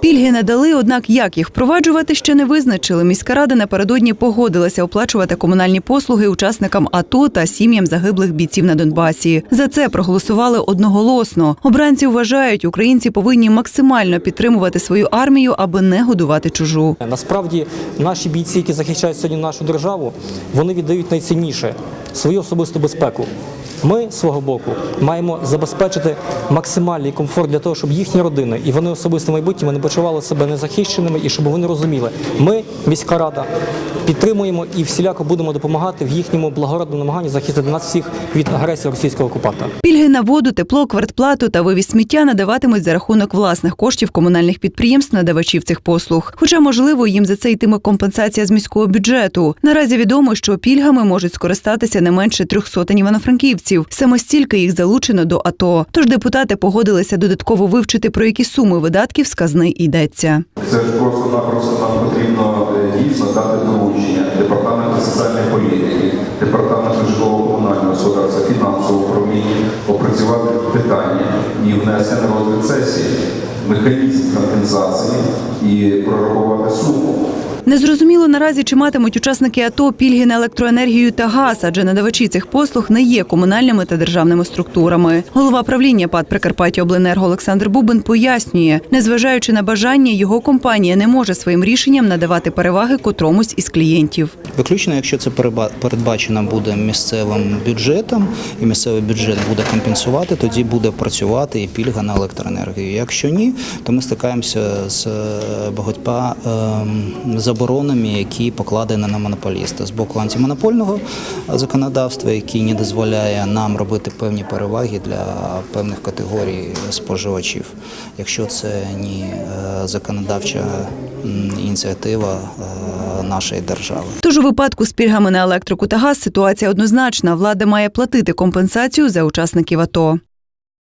Пільги надали, однак як їх впроваджувати ще не визначили. Міська рада напередодні погодилася оплачувати комунальні послуги учасникам АТО та сім'ям загиблих бійців на Донбасі. За це проголосували одноголосно. Обранці вважають, українці повинні максимально підтримувати свою армію, аби не годувати чужу. Насправді наші бійці, які захищають сьогодні нашу державу, вони віддають найцінніше свою особисту безпеку. Ми свого боку маємо забезпечити максимальний комфорт для того, щоб їхні родини і вони особисто в майбутньому не почували себе незахищеними і щоб вони розуміли, ми, міська рада, підтримуємо і всіляко будемо допомагати в їхньому благородному намаганні захистити нас всіх від агресії російського окупанта. Пільги на воду, тепло, квартплату та вивіз сміття надаватимуть за рахунок власних коштів комунальних підприємств надавачів цих послуг. Хоча, можливо, їм за це йтиме компенсація з міського бюджету. Наразі відомо, що пільгами можуть скористатися не менше трьох сотень івано-франківців. Саме стільки їх залучено до АТО. Тож депутати погодилися додатково вивчити, про які суми видатків з казни йдеться. Це ж просто-напросто нам потрібно е, дійсно дати доручення департаменту соціальної політики, департаменту житлово-комунального господарства, фінансового управління опрацювати питання і внести на сесії механізм компенсації і прорахувати суму. Незрозуміло наразі, чи матимуть учасники АТО пільги на електроенергію та газ, адже надавачі цих послуг не є комунальними та державними структурами. Голова правління ПАД Прикарпаття Обленерго Олександр Бубин пояснює, незважаючи на бажання, його компанія не може своїм рішенням надавати переваги котромусь із клієнтів. Виключно, якщо це передбачено буде місцевим бюджетом, і місцевий бюджет буде компенсувати, тоді буде працювати і пільга на електроенергію. Якщо ні, то ми стикаємося з е, багатьма ем, заборонами, які покладені на монополіста з боку антимонопольного законодавства, який не дозволяє нам робити певні переваги для певних категорій споживачів, якщо це не законодавча ініціатива е, нашої держави. Тож у випадку з пільгами на електрику та газ ситуація однозначна. Влада має платити компенсацію за учасників АТО.